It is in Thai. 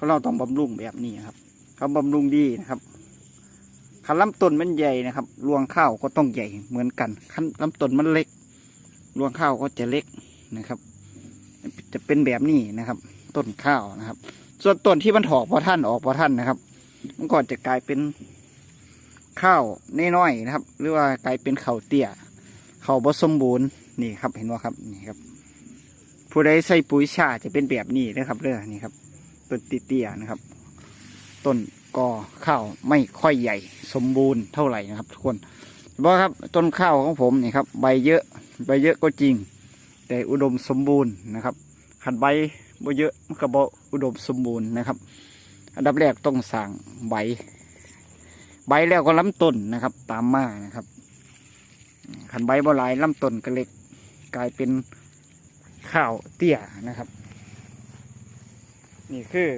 ราะเราต้องบำรุงแบบนี้ครับเขาบำรุงดีนะครับคันลำต้นมันใหญ่นะครับ รวงข้าวก็ต้องใหญ่เหมือนกันคันลำต้นมันเล็ก รวงข้าวก็จะเล็กนะครับ จะเป็นแบบนี้นะครับ ต้นข้าวนะครับ ส่วนต้นที่มันถอกพอท่านออกพอท่านนะครับ มันก็จะกลายเป็นข้าวน้อยๆนะครับ หรือว่ากลายเป็นเข้าเตี้ยเข้าบสมบูรณ์นี่ครับ เห็นว่าครับนี่ครับ ผู้ใดใส่ปุ๋ยชาจะเป็นแบบนี้นะครับเรื่องนี่ครับ ต้นเตี้ยๆนะครับ ต้นกอข้าวไม่ค่อยใหญ่สมบูรณ์เท่าไหร่นะครับ ทุกคนบอกครับต้นข้าวของผมนี่ครับใบเยอะใบเยอะก็จริง แต่อุดมสมบูรณ์นะครับขันใบบ่เยอะมันก็บ่อุดมสมบูรณ์นะครับ อันดับแรกต้องสั่งใบ ใบแล้วก็ลำต้นนะครับ ตามมานะครับขันใบบ่หลายลำต้นก็เล็กกลายเป็นข้าวเตี้ยนะครับ นี่คือ